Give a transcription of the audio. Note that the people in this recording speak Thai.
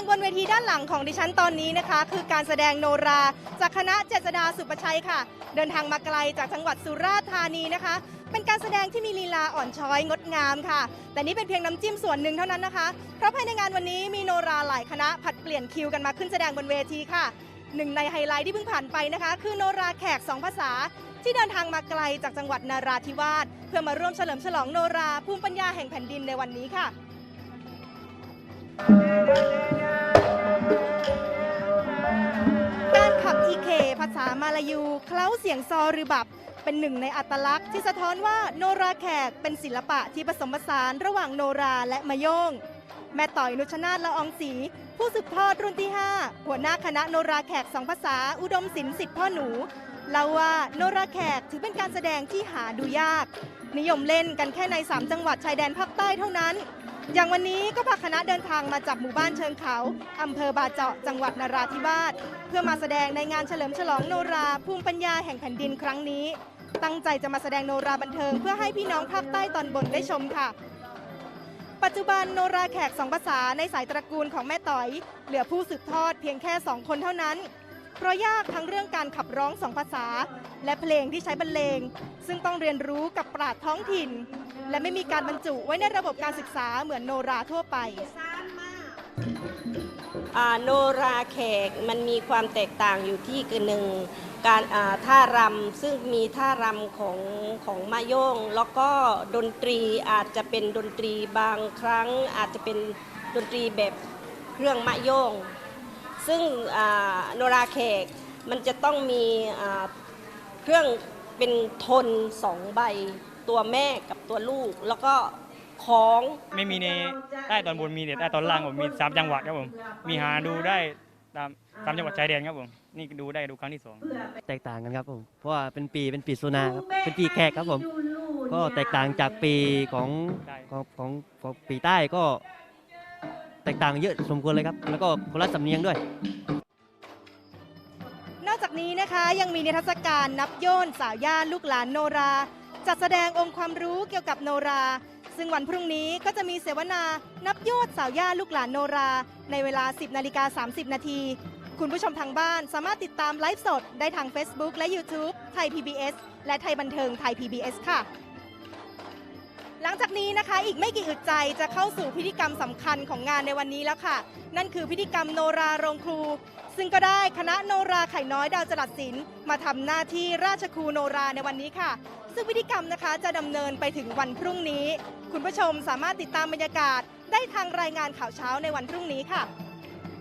งบนเวทีด้านหลังของดิฉันตอนนี้นะคะ คือการแสดงโนราจากคณะเจษดาสุประชัยค่ะ เดินทางมาไกลจากจังหวัดสุราษฎร์ธานีนะคะ เป็นการแสดงที่มีลีลาอ่อนช้อยงดงามค่ะ แต่นี่เป็นเพียงน้ำจิ้มส่วนหนึ่งเท่านั้นนะคะ เพราะภายในงานวันนี้มีโนราหลายคณะผัดเปลี่ยนคิวกันมาขึ้นแสดงบนเวทีค่ะหนึ่งในไฮไลท์ที่เพิ่งผ่านไปนะคะ คือโนราแขกสองภาษา ที่เดินทางมาไกลจากจังหวัดนาราธิวาสเพื่อมาร่วมเฉลิมฉลองโนราภูมิปัญญาแห่งแผ่นดินในวันนี้ค่ะ ภาษามาลายู เคล้าเสียงซอหรือบับ เป็นหนึ่งในอัตลักษณ์ที่สะท้อนว่าโนราแขกเป็นศิลปะที่ผสมผสานระหว่างโนราและมะโยง แม่ต่อยนุชนาธละอองศรีผู้สืบทอดรุ่นที่ 5 หัวหน้าคณะโนราแขกสองภาษา อุดมศิลป์สิทธิ์พ่อหนูเล่าว่าโนราแขกถือเป็นการแสดงที่หาดูยาก นิยมเล่นกันแค่ใน 3 จังหวัดชายแดนภาคใต้เท่านั้น อย่างวันนี้ก็พาคณะเดินทางมาจากหมู่บ้านเชิงเขาอำเภอบาเจาะจังหวัดนราธิวาสเพื่อมาแสดงในงานเฉลิมฉลองโนราภูมิปัญญาแห่งแผ่นดินครั้งนี้ ตั้งใจจะมาแสดงโนราบันเทิง เพื่อให้พี่น้องภาคใต้ตอนบนได้ชมค่ะ ปัจจุบันโนราแขกสองภาษาในสายตระกูลของแม่ต๋อย เหลือผู้สืบทอดเพียงแค่สองคนเท่านั้น เพราะยากทั้งเรื่องการขับร้องสองภาษา และเพลงที่ใช้บรรเลง ซึ่งต้องเรียนรู้กับปราดท้องถิ่น และไม่มีการบรรจุไว้ในระบบการศึกษาเหมือนโนราทั่วไปโนราแขกมันมีความแตกต่างอยู่ที่คือหนึ่งการท่ารำซึ่งมีท่ารำของของมาโยง แล้วก็ดนตรีอาจจะเป็นดนตรีบางครั้ง อาจจะเป็นดนตรีแบบเครื่องมะโยง ซึ่งอ่าโนราแขกมันจะต้องมีอ่าเครื่องเป็นทนสองใบ ตัวแม่กับตัวลูก แล้วก็ของไม่มีในใต้ตอนบนมีแต่ใต้ตอนล่างผมมีสามจังหวัดครับผมมีหาดูได้ตามตามจังหวัดชายแดนครับผมนี่ดูได้ดูครั้งที่สองแตกต่างกันครับผมเพราะว่าเป็นปีเป็นปีสุนาครับเป็นปีแขกครับผม ก็แตกต่างจากปีของของของของปีใต้ก็ แตกต่างเยอะสมควรเลยครับ แล้วก็คนละสำเนียงด้วย นอกจากนี้นะคะยังมีนิทรรศการนับโยนสาวย่าลูกหลานโนรา จัดแสดงองค์ความรู้เกี่ยวกับโนรา ซึ่งวันพรุ่งนี้ก็จะมีเสวนานับโยนสาวย่าลูกหลานโนรา ในเวลา 10นาฬิกา30 นาทีคุณผู้ชมทางบ้านสามารถติดตามไลฟ์สดได้ทาง Facebook และ YouTube ไทย PBS และไทยบันเทิงไทย PBS ค่ะ หลังจากนี้นะคะอีกไม่กี่อึดใจจะเข้าสู่พิธีกรรมสำคัญของงานในวันนี้แล้วค่ะ นั่นคือพิธีกรรมโนราโรงครู ซึ่งก็ได้คณะโนราไข่น้อยดาวจรัสศิลป์มาทำหน้าที่ราชครูโนราในวันนี้ค่ะ ซึ่งพิธีกรรมนะคะจะดำเนินไปถึงวันพรุ่งนี้ คุณผู้ชมสามารถติดตามบรรยากาศได้ทางรายงานข่าวเช้าในวันพรุ่งนี้ค่ะ